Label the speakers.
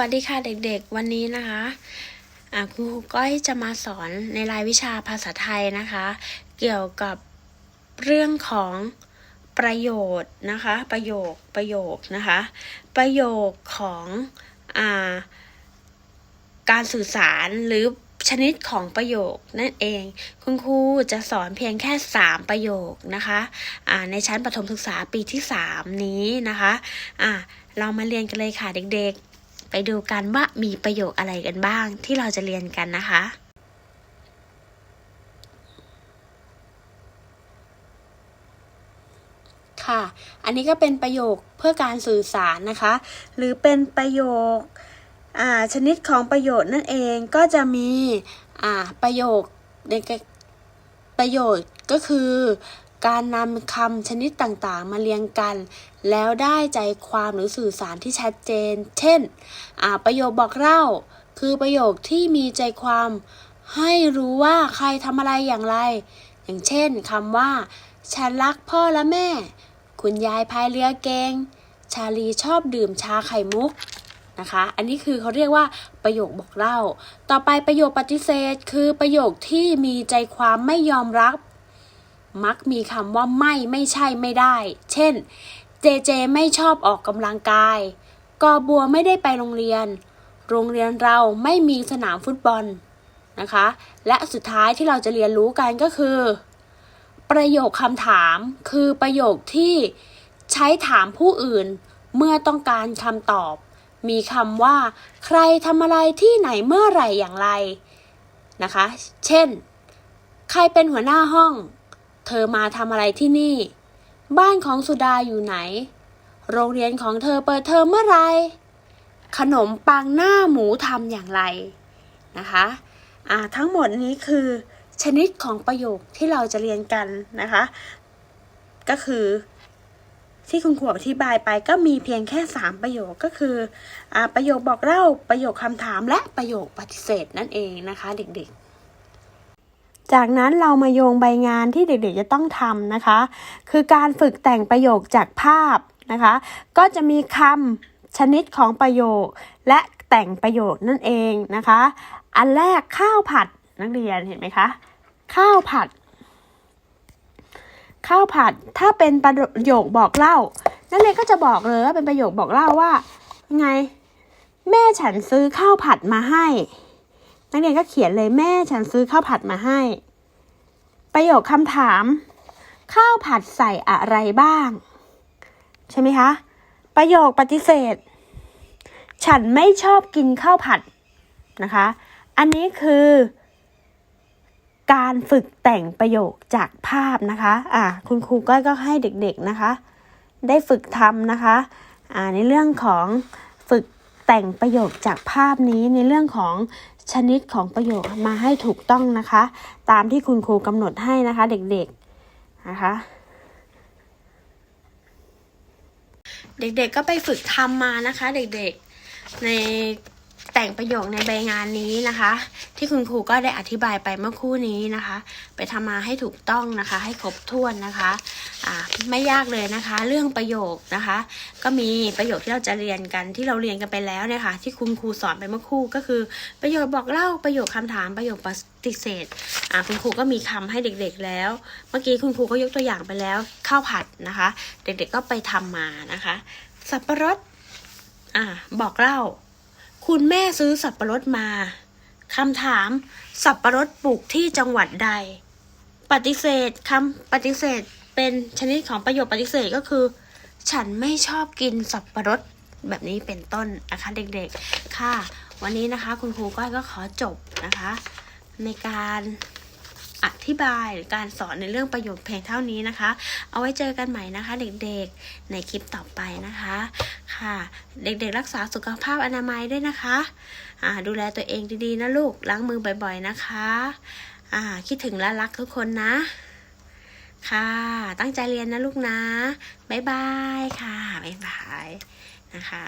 Speaker 1: วัสดีค่ะเด็กๆ วันนี้นะคะครูก้อยจะมาสอนในรายวิชาภาษาไทยนะคะ เกี่ยวกับเรื่องของประโยชน์นะคะ ประโยคประโยคนะคะ ประโยคของอาการสื่อสารหรือชนิดของประโยคนั่นเอง คุณครูจะสอนเพียงแค่ 3 ประโยคนะคะในชั้นประถมศึกษาปีที่ 3 นี้นะคะเรามาเรียนกันเลยค่ะเด็กๆ ไปดูกันว่ามีประโยคอะไรกันบ้างที่เราจะเรียนกันนะคะ ค่ะ อันนี้ก็เป็นประโยคเพื่อการสื่อสารนะคะ หรือเป็นประโยคชนิดของประโยชน์นั่นเองก็จะมีประโยคในประโยชน์ก็คือ การนำคำชนิดต่างๆ มาเรียงกัน แล้วได้ใจความหรือสื่อสารที่ชัดเจน เช่น ประโยคบอกเล่า คือประโยคที่มีใจความ ให้รู้ว่าใครทำอะไรอย่างไร อย่างเช่นคำว่า ฉันรักพ่อและแม่ คุณยายพายเรือเกง ชาลีชอบดื่มชาไข่มุกนะคะ อันนี้คือเขาเรียกว่าประโยคบอกเล่า ต่อไปประโยคปฏิเสธ คือประโยคที่มีใจความไม่ยอมรับ มักมีคำว่าไม่ไม่ใช่ไม่ได้ เช่น เจเจไม่ชอบออกกำลังกาย กอบัวไม่ได้ไปโรงเรียน โรงเรียนเราไม่มีสนามฟุตบอลนะคะ และสุดท้ายที่เราจะเรียนรู้กันก็คือ ประโยคคำถามคือประโยคที่ใช้ถามผู้อื่นเมื่อต้องการคำตอบ มีคำว่า ใครทำอะไรที่ไหนเมื่อไหร่อย่างไรนะคะ เช่น ใครเป็นหัวหน้าห้อง เธอมาทำอะไรที่นี่ บ้านของสุดาอยู่ไหน โรงเรียนของเธอเปิดเทอมเมื่อไร ขนมปังหน้าหมูทำอย่างไรนะคะอ่าทั้งหมดนี้คือชนิดของประโยคที่เราจะเรียนกันนะคะ ก็คือที่คุณครูอธิบายไปก็มีเพียงแค่ 3 ประโยคก็คืออาประโยคบอกเล่าประโยคคำถามและประโยคปฏิเสธนั่นเองนะคะ เด็กๆ จากนั้นเรามาโยงใบงานที่เด็กๆจะต้องทำนะคะ คือการฝึกแต่งประโยคจากภาพนะคะ ก็จะมีคำชนิดของประโยค และแต่งประโยคนั่นเองนะคะ อันแรกข้าวผัดนักเรียนเห็นไหมคะ ข้าวผัด ข้าวผัดถ้าเป็นประโยคบอกเล่า นักเรียนก็จะบอกเลยว่าเป็นประโยคบอกเล่าว่าไง แม่ฉันซื้อข้าวผัดมาให้ นักเรียนก็เขียนเลยแม่ฉันซื้อข้าวผัดมาให้ ประโยคคำถาม ข้าวผัดใส่อะไรบ้าง ใช่ไหมคะ ประโยคปฏิเสธ ฉันไม่ชอบกินข้าวผัดนะคะ อันนี้คือ การฝึกแต่งประโยคจากภาพนะคะ อ่าคุณครูก็ก็ให้เด็กๆนะคะ ได้ฝึกทำนะคะ อ่าในเรื่องของฝึก แต่งประโยคจากภาพนี้ในเรื่องของชนิดของประโยคมาให้ถูกต้องนะคะ ตามที่คุณครูกำหนดให้นะคะเด็กๆนะคะ เด็กๆก็ไปฝึกทำมานะคะ เด็กๆใน แต่งประโยคในใบงานนี้นะคะ ที่คุณครูก็ได้อธิบายไปเมื่อคู่นี้นะคะ ไปทำมาให้ถูกต้องนะคะ ให้ครบถ้วนนะคะอ่าไม่ยากเลยนะคะ เรื่องประโยคนะคะ ก็มีประโยคที่เราจะเรียนกันที่เราเรียนกันไปแล้วเนี่ยค่ะที่คุณครูสอนไปเมื่อคู่ก็คือ ประโยคบอกเล่าประโยคคำถามประโยคปฏิเสธคุณครูก็มีคำให้เด็กๆแล้ว เมื่อกี้คุณครูก็ยกตัวอย่างไปแล้วข้าวผัดนะคะ เด็กๆก็ไปทำมานะคะ สับปะรดอบอกเล่า คุณแม่ซื้อสับปะรดมา คำถาม สับปะรดปลูกที่จังหวัดใด ปฏิเสธคำปฏิเสธเป็นชนิดของประโยคปฏิเสธก็คือ ฉันไม่ชอบกินสับปะรดแบบนี้เป็นต้นนะคะเด็กๆ ค่ะ วันนี้นะคะคุณครูก้อยก็ขอจบนะคะ ในการ อธิบายการสอนในเรื่องประโยคเพียงเท่านี้นะคะ เอาไว้เจอกันใหม่นะคะ เด็กๆ ในคลิปต่อไปนะคะ ค่ะ เด็กๆ รักษาสุขภาพอนามัยด้วยนะคะอ่าดูแลตัวเองดีๆนะลูก ล้างมือบ่อยๆนะคะคิดถึงและรักทุกคนนะ ค่ะ ตั้งใจเรียนนะลูกนะ บ๊ายบายค่ะ บ๊ายบายนะคะ